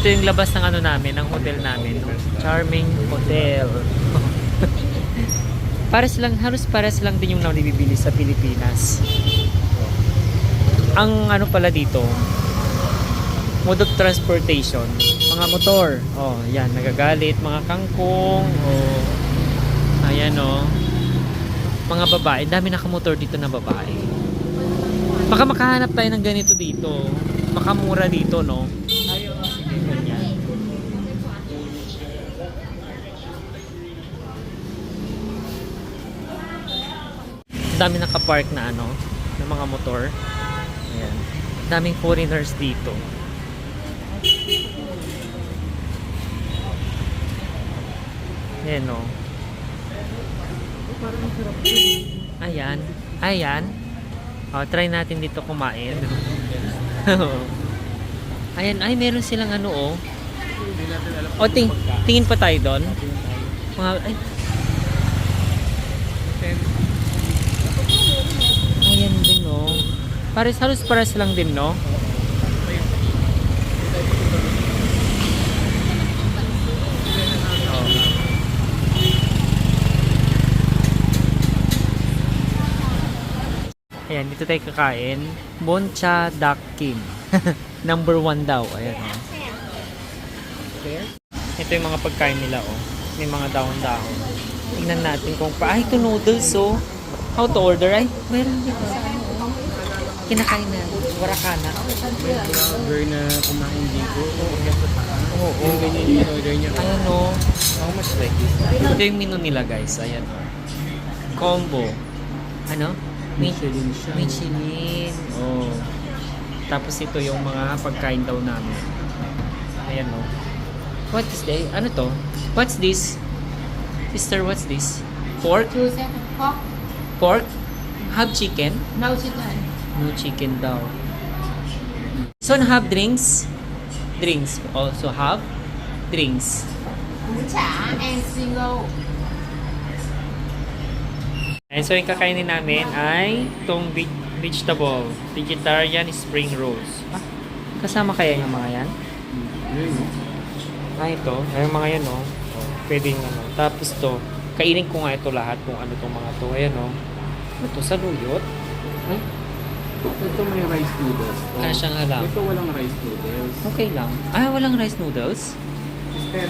Ito yung labas ng ano namin, ng hotel namin. Charming Hotel. pares lang, halos pares lang din yung nabibili sa Pilipinas. Ang ano pala dito, mode of transportation, mga motor. Oh, yan, nagagalit, mga kangkong, oh, ayan oh. Mga babae, dami nakamotor dito na babae. Baka makahanap tayo ng ganito dito. Baka mura dito, no? Sige, ganyan. Ang dami nakapark na ano, ng mga motor. Ayan. Daming foreigners dito. Ayan, no? Ayan. Ayan. O, try natin dito kumain. Ayan, ay meron silang ano oh. O, ting tingin pa tayo doon. Mga, ay. Ayan din oh. Pares, halos pares lang din no? Ayan, dito tayo kakain. Boncha Dakin. Number one daw. Ayan, oh. Ito yung mga pagkain nila, oh. May mga dahon-dahon. Tingnan natin kung pa... Ay, ito noodles, oh. How to order? Ay, meron dito. Kinakain na. Warakana. Order na kumain dito. Oo, oh, Yung ganyan yung order niya. Ayan, oh. How much like this? Ito yung menu nila, guys. Ayan, oh. Combo. Ano? Mi- Michelin siya. Michelin. Oh. Tapos ito yung mga pagkain daw namin. Ayan oh. What is this? Ano to? What's this? Sister, what's this? Pork? Pork, Pork? Have chicken? no chicken. No chicken daw. So, have drinks? Drinks. Also have drinks. Chả and single. And so, yung kakainin namin ay itong ve- vegetable. Vegetarian spring rolls. Ah, kasama kaya yung mga yan? Ah, ito. Ay, yung mga yan, no? Oh, pwedeng, ano. Tapos to, kainin ko nga ito lahat kung ano tong mga to. Ayan, no? Ano to? Saluyot? Ay, Ito may rice noodles. to. kaya siyang alam. Ito walang rice noodles. Okay lang. Ah, walang rice noodles? Sister,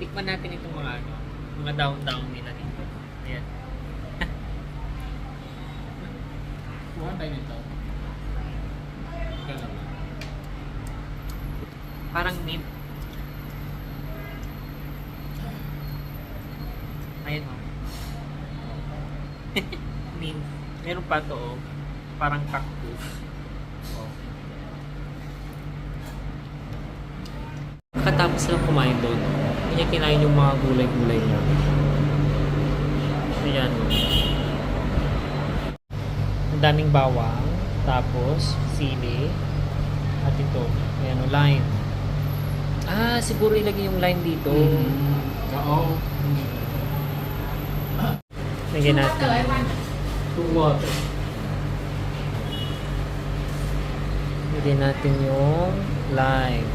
Tikman natin itong mga, ano, mga down-down nila dito. Ayan. kuha tayo nito. Ganun. Parang mint. Ayan, oh. mint. Meron pa to, oh. Parang cactus. Oh. Katapos lang kumain doon, hindi niya kinain yung mga gulay-gulay niya. Ayan. oh. Ang daming bawang, tapos sili, at ito, ayan o, lime. Ah, siguro ilagay yung lime dito. Oo. Lagyan natin. Two water. Lagyan natin yung lime.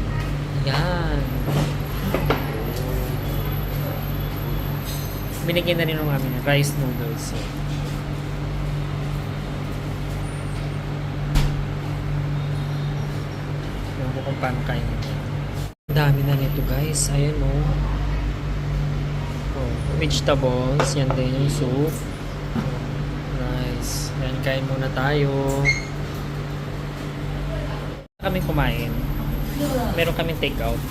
Yan. Binigyan na rin ng mami ng rice noodles. Ewan ko kung paano kain nito. Ang dami na nito guys. Ayan o. Oh. vegetables. Yan din yung soup. Kain muna tayo. Kami kumain. Meron kaming take out.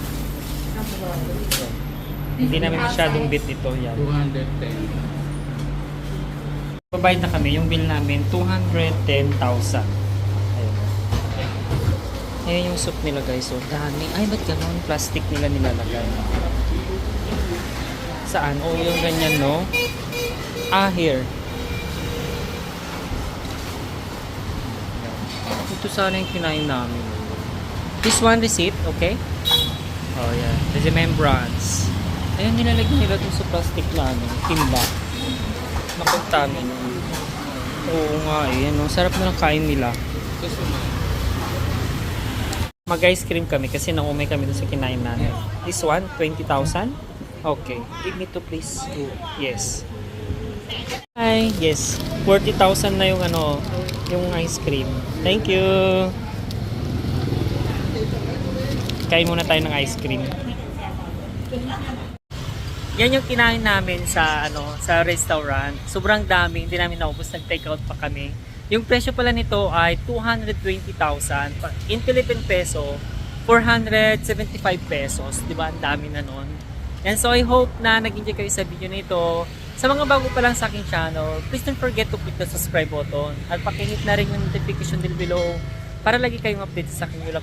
Hindi namin masyadong bit ito. Yan. 210. Babayad na kami. Yung bill namin, 210,000. Ayun. Ayan yung soup nila guys. So, dami. Ay, ba't ganun? Plastic nila nilalagay. Saan? O, yung ganyan, no? Ah, here. Ito sana yung kinain namin. This one receipt, okay? Oh, yeah. Remembrance. Ayun, nilalagay nila dun sa plastic na ano, timba. Nakontamin. Oo nga eh. Ano, sarap na ng kain nila. Mag-ice cream kami kasi naumay kami dun sa kinain namin. This one, 20,000? Okay. Give me two please. Two. Yes. Hi. Yes. 40,000 na yung ano, yung ice cream. Thank you. Kain muna tayo ng ice cream. Yan yung kinain namin sa ano sa restaurant. Sobrang dami, hindi namin naubos. Nag-take out pa kami. Yung presyo pala nito ay 220,000. Pa- In Philippine peso, 475 pesos. Di ba? Ang dami na nun. And so I hope na nag-enjoy kayo sa video na ito. Sa mga bago pa lang sa aking channel, please don't forget to click the subscribe button at pakihit na rin yung notification bell below para lagi kayong update sa aking wala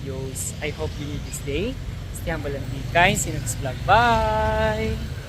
videos. I hope you need this day. Stay humble and be kind. See you next vlog. Bye!